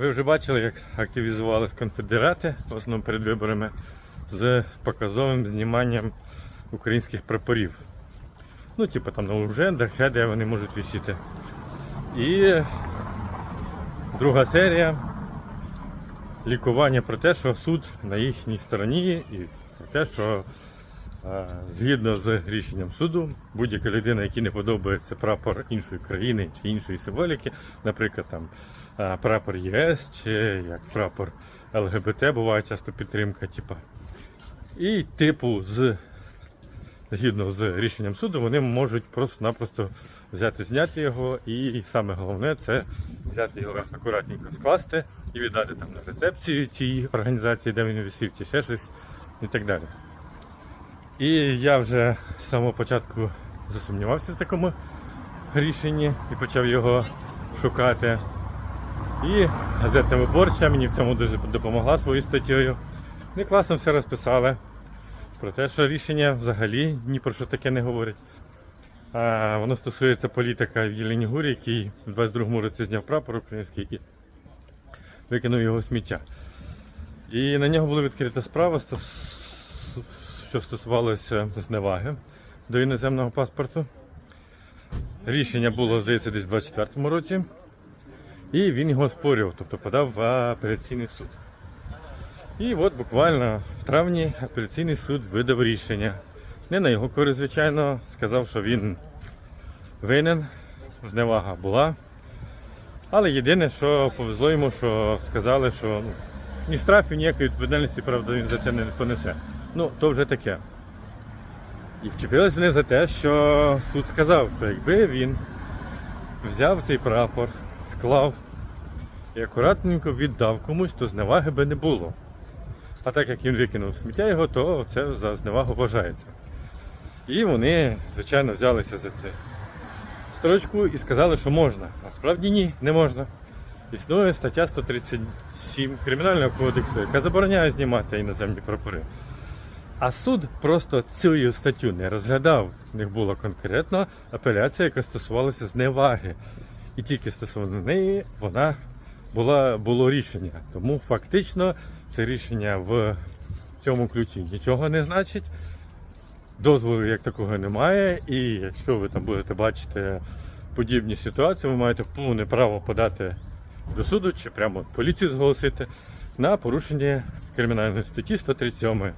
Ви вже бачили, як активізувалися конфедерати, в основному перед виборами, з показовим зніманням українських прапорів. Ну, типу там на Лужендах, ще де вони можуть висіти. І друга серія лікування про те, що суд на їхній стороні, і про те, що згідно з рішенням суду, будь-яка людина, якій не подобається прапор іншої країни чи іншої символіки, наприклад, там прапор ЄС чи як прапор ЛГБТ, буває часто підтримка, типу. І типу з згідно з рішенням суду, вони можуть просто-напросто взяти, зняти його, і саме головне це взяти його акуратненько скласти і віддати там на рецепцію тій організації, де він висів, чи ще щось і так далі. І я вже з самого початку засумнівався в такому рішенні і почав його шукати. І газета виборча мені в цьому дуже допомогла своєю статтєю. Вони класно все розписали про те, що рішення взагалі ні про що таке не говорить. А, воно стосується політика в Єлені Гурі, який в 22-му році зняв прапор український і викинув його в сміття. І на нього була відкрита справа, стос- що стосувалося зневаги до іноземного паспорту. Рішення було, здається, десь в 24-му році. І він його спорював, тобто подав в апеляційний суд. І от буквально в травні апеляційний суд видав рішення. Не на його користь, звичайно, сказав, що він винен, зневага була. Але єдине, що повезло йому, що сказали, що ні штрафів, ніякої відповідальності, правда, він за це не понесе. Ну, то вже таке. І вчепились вони за те, що суд сказав, що якби він взяв цей прапор, склав і акуратненько віддав комусь, то зневаги би не було. А так як він викинув сміття його, то це за зневагу вважається. І вони, звичайно, взялися за це строчку і сказали, що можна. А справді ні, не можна. Існує стаття 137 Кримінального кодексу, яка забороняє знімати іноземні прапори. А суд просто цю статтю не розглядав. В них була конкретно апеляція, яка стосувалася зневаги. І тільки стосовно неї вона була, було рішення. Тому фактично це рішення в цьому ключі нічого не значить. Дозволу як такого немає. І якщо ви там будете бачити подібні ситуації, ви маєте повне право подати до суду чи прямо поліцію зголосити на порушення кримінальної статті 137